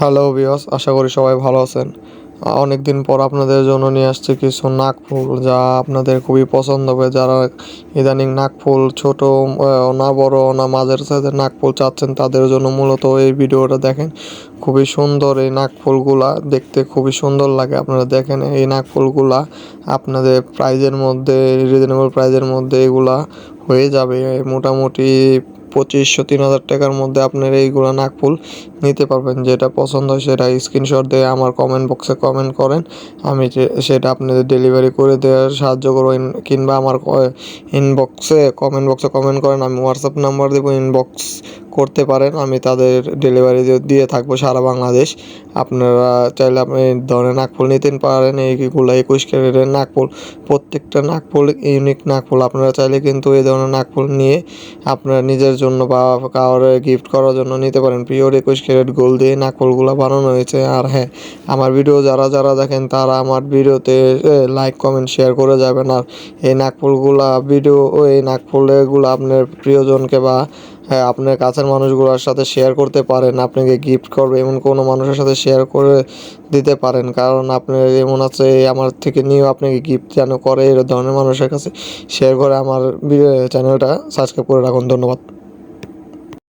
Hello বিয়স আশা করি সবাই ভালো আছেন। অনেক দিন পর আপনাদের জন্য নিয়ে আসছি কিছু নাকফুল যা আপনাদের খুবই পছন্দ হবে। যারা ইদানিং নাকফুল ছোট না বড়, না মাঝের সাইজের নাকফুল চাচ্ছেন, তাদের জন্য মূলত এই ভিডিওটা দেখেন। খুবই সুন্দর এই নাকফুলগুলা দেখতে খুবই সুন্দর লাগে আপনারা দেখেন। এই নাকফুলগুলা আপনাদের প্রাইজের মধ্যে রিজনেবল প্রাইজের মধ্যে এগুলা হয়ে যাবে। মোটামুটি পঁচিশশো তিন হাজার টাকার মধ্যে আপনার এইগুলো নাকফুল নিতে পারবেন। যেটা পছন্দ হয় সেটা স্ক্রিনশট দিয়ে আমার কমেন্ট বক্সে কমেন্ট করেন। আমি সেটা আপনাদের ডেলিভারি করে দেওয়ার সাহায্য করব। কিংবা আমার ইনবক্সে কমেন্ট বক্সে কমেন্ট করেন। আমি হোয়াটসঅ্যাপ নাম্বার দেবো ইনবক্স করতে পারেন, আমি তাদের ডেলিভারি দিয়ে থাকব সারা বাংলাদেশ। আপনারা চাইলে আপনি ধরনের নাকফুল নিতে পারেন এইগুলো একুশ ক্যারেটের নাকফুল প্রত্যেকটা নাকফুল ইউনিক নাকফুল আপনারা চাইলে কিন্তু এই ধরনের নাকফুল নিয়ে আপনারা নিজের জন্য বা কাউরে গিফট করার জন্য নিতে পারেন। পিওর একুশ ক্যারেট গোল দিয়ে নাকফুলগুলো বানানো হয়েছে। আর হ্যাঁ আমার ভিডিও যারা যারা দেখেন, তারা আমার ভিডিওতে লাইক কমেন্ট শেয়ার করে যাবেন। আর এই নাকফুলগুলা ভিডিও এই নাকফুলগুলো আপনার প্রিয়জনকে বা হ্যাঁ আপনার কাছের মানুষগুলোর সাথে শেয়ার করতে পারেন, আপনাকে গিফট করবে, এমন কোনো মানুষের সাথে শেয়ার করে দিতে পারেন। কারণ আপনার এমন আছে আমার থেকে নিয়েও আপনাকে গিফট যেন করে, এর ধরনের মানুষের কাছে শেয়ার করে আমার চ্যানেলটা সাবস্ক্রাইব করে রাখুন। ধন্যবাদ।